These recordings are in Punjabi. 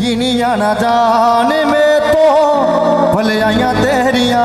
गिनिया न जान में तो भले आइया तेरिया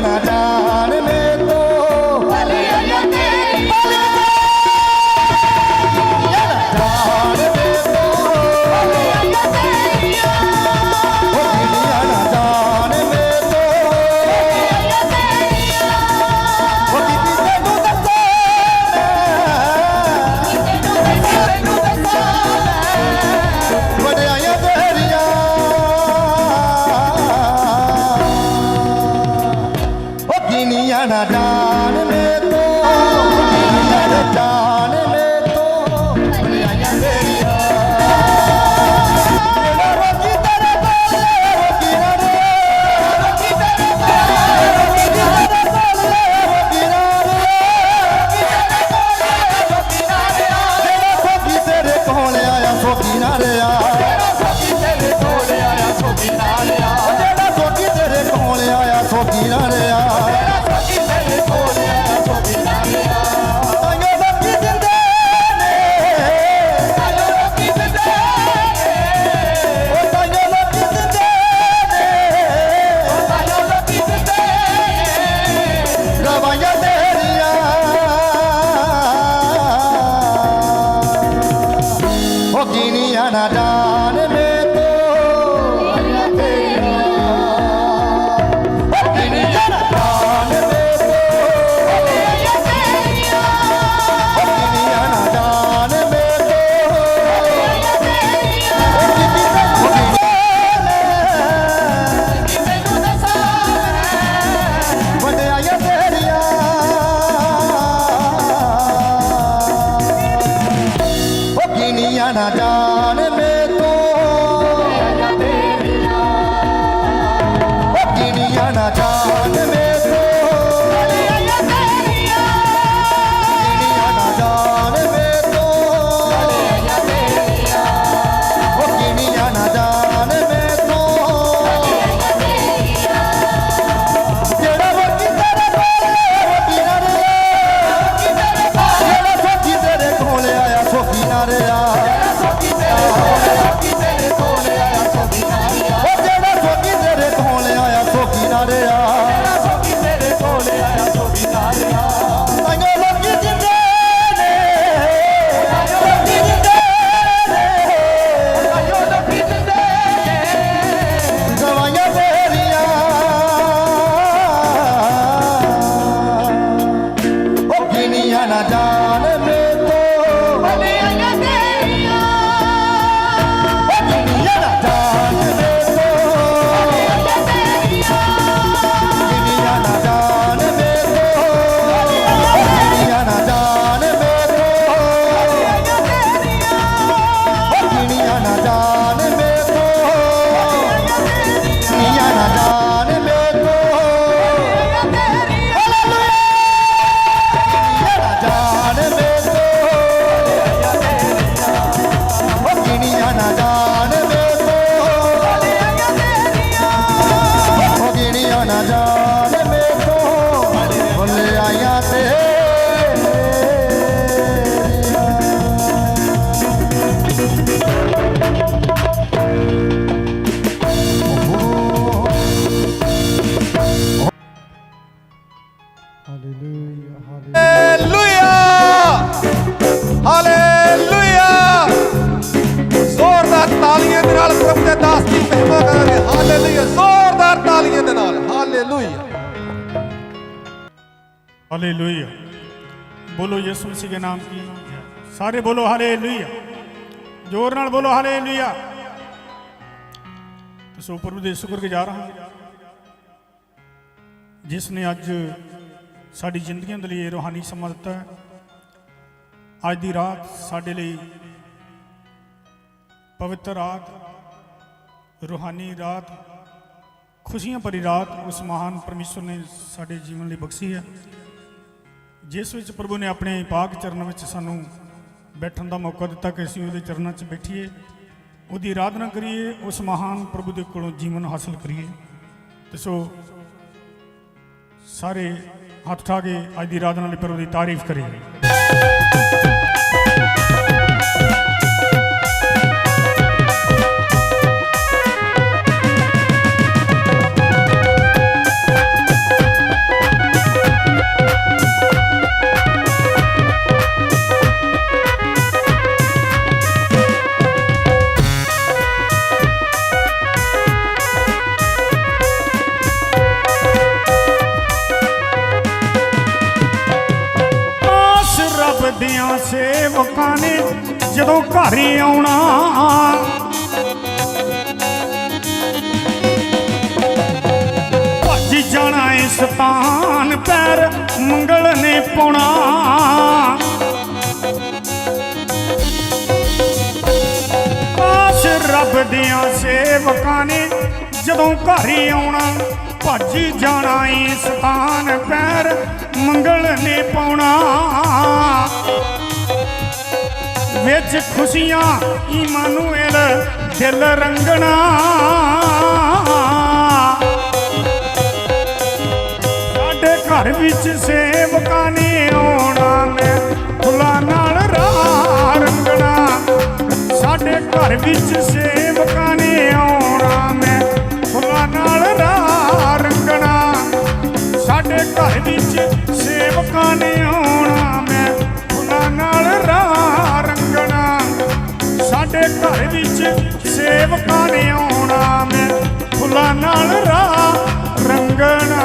nada. ਸੋਗੀ ਨਾ ਰਿਆ ਜਿਹੜਾ ਸੋਗੀ ਤੇਰੇ ਕੋਲ ਆਇਆ ਸੋਗੀ ਨਾ ਰਿਆ Hallelujah. हालेलुया बोलो यीशु मसीह के नाम की सारे बोलो हालेलुया जोर नाल बोलो हालेलुया तो सो प्रभु ਦੇ ਸ਼ੁਕਰਗੁਜ਼ਾਰ ਹਾਂ ਜਿਸ ਨੇ ਅੱਜ ਸਾਡੀ ਜ਼ਿੰਦਗੀਆਂ ਦੇ ਲਈ ਇਹ ਰੋਹਾਨੀ ਸਮਾਂ ਦਿੱਤਾ ਹੈ ਅੱਜ ਦੀ ਰਾਤ ਸਾਡੇ ਲਈ ਪਵਿੱਤਰ ਰਾਤ ਰੋਹਾਨੀ ਰਾਤ ਖੁਸ਼ੀਆਂ ਭਰੀ ਰਾਤ ਉਸ ਮਹਾਨ ਪਰਮੇਸ਼ਰ ਨੇ ਸਾਡੇ ਜੀਵਨ ਲਈ ਬਖਸ਼ੀ ਹੈ ਜਿਸ ਵਿੱਚ ਪ੍ਰਭੂ ਨੇ ਆਪਣੇ ਪਾਕ ਚਰਨਾਂ ਵਿੱਚ ਸਾਨੂੰ ਬੈਠਣ ਦਾ ਮੌਕਾ ਦਿੱਤਾ ਕਿ ਅਸੀਂ ਉਹਦੇ ਚਰਨਾਂ 'ਚ ਬੈਠੀਏ, ਉਹਦੀ ਆਰਾਧਨਾ ਕਰੀਏ, ਉਸ ਮਹਾਨ ਪ੍ਰਭੂ ਦੇ ਕੋਲੋਂ ਜੀਵਨ ਹਾਸਲ ਕਰੀਏ। ਤੇ ਸੋ ਸਾਰੇ ਹੱਥ ਠਾ ਕੇ ਅੱਜ ਦੀ ਆਰਾਧਨਾ ਲਈ ਪ੍ਰਭੂ ਦੀ ਤਾਰੀਫ ਕਰੀਏ। ਜਦੋਂ ਘਰ ਹੀ ਆਉਣਾ। ਭੱਜ ਜਾਣਾ ਏ ਸਤਾਨ ਪੈਰ ਮੰਗਲ ਨੇ ਪਾਉਣਾ। ਆਸ ਰੱਬ ਦੀਆਂ ਸੇਵਕਾਂ ਨੇ ਜਦੋਂ ਘਰ ਹੀ ਆਉਣਾ, ਭੱਜ ਜਾਣਾ ਏ ਸਤਾਨ ਪੈਰ ਮੰਗਲ ਨੇ ਪਾਉਣਾ। ਵਿੱਚ ਖੁਸ਼ੀਆਂ ਇਮਾਨੂਏਲ ਦਿਲ ਰੰਗਣਾ। ਸਾਡੇ ਘਰ ਵਿੱਚ ਸੇਵਕਾਂ ਨੇ ਆਉਣਾ ਮੈਂ ਫੁੱਲਾਂ ਨਾਲ ਰਾਹ ਰੰਗਣਾ। ਸਾਡੇ ਘਰ ਵਿੱਚ ਸੇਵਕਾਂ ਨੇ ਆਉਣਾ ਮੈਂ ਫੁੱਲਾਂ ਨਾਲ ਰਾਹ ਰੰਗਣਾ। ਸਾਡੇ ਘਰ ਵਿੱਚ ਸੇਵਕਾਂ ਨੇ ਆਉਣਾ ਮੈਂ ਫੁੱਲਾਂ ਨਾਲ ਘਰ ਵਿੱਚ ਸੇਵਕਾਂ ਨੇ ਆਉਣਾ ਮੈਂ ਫੁੱਲਾਂ ਨਾਲ ਰਾਹ ਰੰਗਣਾ